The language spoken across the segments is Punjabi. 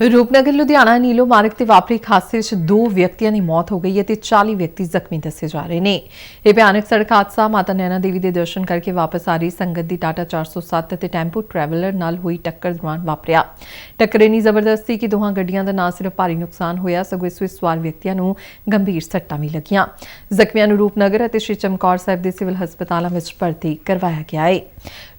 ਰੂਪਨਗਰ, ਲੁਧਿਆਣਾ, ਨੀਲੋ ਮਾਰਗ ਤੇ ਵਾਪਰੀ ਇੱਕ ਹਾਦਸੇ 'ਚ ਦੋ ਵਿਅਕਤੀਆਂ ਦੀ ਮੌਤ ਹੋ ਗਈ ਹੈ ਤੇ 40 ਵਿਅਕਤੀ ਜ਼ਖਮੀ ਦੱਸੇ ਜਾ ਰਹੇ ਨੇ। ਇਹ ਭਿਆਨਕ ਸੜਕ ਹਾਦਸਾ ਮਾਤਾ ਨੈਣਾ ਦੇਵੀ ਦੇ ਦਰਸ਼ਨ ਕਰਕੇ ਵਾਪਸ ਆ ਰਹੀ ਸੰਗਤ ਦੀ ਟਾਟਾ 407 ਅਤੇ ਟੈਂਪੂ ਟਰੈਵਲਰ ਨਾਲ ਹੋਈ ਟੱਕਰ ਦੌਰਾਨ ਵਾਪਰਿਆ। ਟੱਕਰ ਇੰਨੀ ਜ਼ਬਰਦਸਤੀ ਕਿ ਦੋਹਾਂ ਗੱਡੀਆਂ ਦਾ ਨਾ ਸਿਰਫ ਭਾਰੀ ਨੁਕਸਾਨ ਹੋਇਆ, ਸਗੋਂ ਇਸ ਵਿੱਚ ਸਵਾਰ ਵਿਅਕਤੀਆਂ ਨੂੰ ਗੰਭੀਰ ਸੱਟਾਂ ਵੀ ਲੱਗੀਆਂ। ਜ਼ਖਮੀਆਂ ਨੂੰ ਰੂਪਨਗਰ ਅਤੇ ਸ਼੍ਰੀ ਚਮਕੌਰ ਸਾਹਿਬ ਦੇ ਸਿਵਲ ਹਸਪਤਾਲਾਂ ਵਿੱਚ ਭਰਤੀ ਕਰਵਾਇਆ ਗਿਆ ਹੈ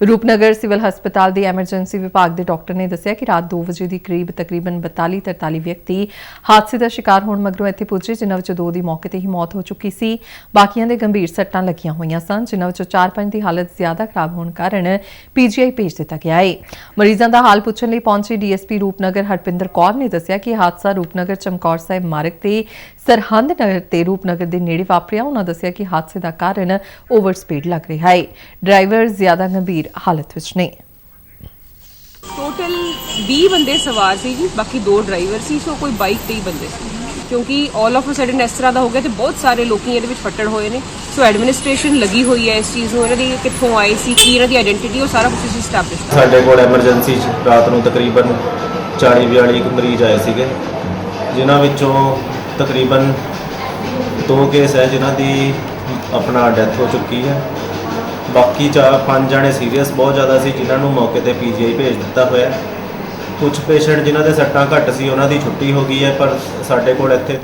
ਰੂਪਨਗਰ ਸਿਵਲ ਹਸਪਤਾਲ ਦੇ ਐਮਰਜੈਂਸੀ ਵਿਭਾਗ ਦੇ ਡਾਕਟਰ ਨੇ ਦੱਸਿਆ ਕਿ ਰਾਤ 2 ਵਜੇ ਦੀ ਕਰੀਬ ਤਕਰੀਬਨ 42 43 ਵਿਅਕਤੀ ਹਾਦਸੇ ਦਾ ਸ਼ਿਕਾਰ ਹੋਣ ਮਗਰੋਂ ਇੱਥੇ ਪੁੱਜੇ, ਜਿਨ੍ਹਾਂ ਵਿੱਚੋਂ ਦੋ ਦੀ ਮੌਕੇ ਤੇ ਹੀ ਮੌਤ ਹੋ ਚੁੱਕੀ ਸੀ। ਬਾਕੀਆਂ ਦੇ ਗੰਭੀਰ ਸੱਟਾਂ ਲੱਗੀਆਂ ਹੋਈਆਂ ਸਨ, ਜਿਨ੍ਹਾਂ ਵਿੱਚੋਂ 4-5 ਦੀ ਹਾਲਤ ਜ਼ਿਆਦਾ ਖਰਾਬ ਹੋਣ ਕਾਰਨ ਪੀਜੀਆਈ ਭੇਜ ਦਿੱਤਾ ਗਿਆ ਹੈ ਮਰੀਜ਼ਾਂ ਦਾ ਹਾਲ ਪੁੱਛਣ ਲਈ ਪਹੁੰਚੀ ਡੀਐਸਪੀ ਰੂਪਨਗਰ ਹਰਪਿੰਦਰ ਕੌਰ ਨੇ ਦੱਸਿਆ ਕਿ ਹਾਦਸਾ ਰੂਪਨਗਰ ਚਮਕੌਰ ਸਾਹਿਬ ਮਾਰਗ ਤੇ ਸਰਹੰਦ ਨਗਰ ਤੇ ਰੂਪਨਗਰ ਦੇ ਨੇੜੇ ਵਾਪਰਿਆ। ਉਹਨਾਂ ਦੱਸਿਆ ਕਿ ਹਾਦਸੇ ਦਾ ਕਾਰਨ ਓਵਰ ਸਪੀਡ ਲੱਗ ਰਿਹਾ ਹੈ ਡਰਾਈਵਰ ਜ਼ਿਆਦਾ ਗੰਭੀਰ ਹਾਲਤ ਵਿੱਚ ਨੇ। 20 ਬੰਦੇ ਸਵਾਰ ਸੀ ਜੀ, ਬਾਕੀ ਦੋ ਡਰਾਈਵਰ ਸੀ, ਸੋ ਕੋਈ ਬਾਈਕ ਤੇ ਹੀ ਬੰਦੇ ਸੀ। ਕਿਉਂਕਿ ਆਲ ਆਫ ਅ ਸਡਨ ਇਸ ਤਰ੍ਹਾਂ ਦਾ ਹੋ ਗਿਆ ਤੇ ਬਹੁਤ ਸਾਰੇ ਲੋਕੀ ਇਹਦੇ ਵਿੱਚ ਫੱਟੜ ਹੋਏ ਨੇ। ਸੋ ਐਡਮਿਨਿਸਟ੍ਰੇਸ਼ਨ ਲੱਗੀ ਹੋਈ ਹੈ ਇਸ ਚੀਜ਼ ਨੂੰ, ਇਹਨਾਂ ਦੀ ਕਿੱਥੋਂ ਆਏ ਸੀ, ਕੀ ਇਹਨਾਂ ਦੀ ਆਇਡੈਂਟੀਟੀ ਉਹ ਸਾਰਾ ਕੁਝ ਅਸੀਂ ਸਟੈਬਲਿਸ਼ ਕਰ। ਸਾਡੇ ਕੋਲ ਐਮਰਜੈਂਸੀ 'ਚ ਰਾਤ ਨੂੰ ਤਕਰੀਬਨ 40 42 ਮਰੀਜ਼ ਆਏ ਸੀਗੇ, ਜਿਨ੍ਹਾਂ ਵਿੱਚੋਂ ਤਕਰੀਬਨ ਦੋ ਕੇਸ ਹੈ ਜਿਨ੍ਹਾਂ ਦੀ ਆਪਣਾ ਡੈਥ ਹੋ ਚੁੱਕੀ ਹੈ। ਬਾਕੀ ਚਾਰ ਪੰਜ ਜਣੇ ਸੀਰੀਅਸ ਬਹੁਤ ਜ਼ਿਆਦਾ ਸੀ, ਜਿਨ੍ਹਾਂ ਨੂੰ ਮੌਕੇ ਤੇ ਪੀਜੀਆਈ ਭੇਜ ਦਿੱਤਾ ਹੋਇਆ ਕੁਝ ਪੇਸ਼ੈਂਟ ਜਿਨ੍ਹਾਂ ਦੇ ਸੱਟਾਂ ਘੱਟ ਸੀ, ਉਹਨਾਂ ਦੀ ਛੁੱਟੀ ਹੋ ਗਈ ਹੈ, ਪਰ ਸਾਡੇ ਕੋਲ ਇੱਥੇ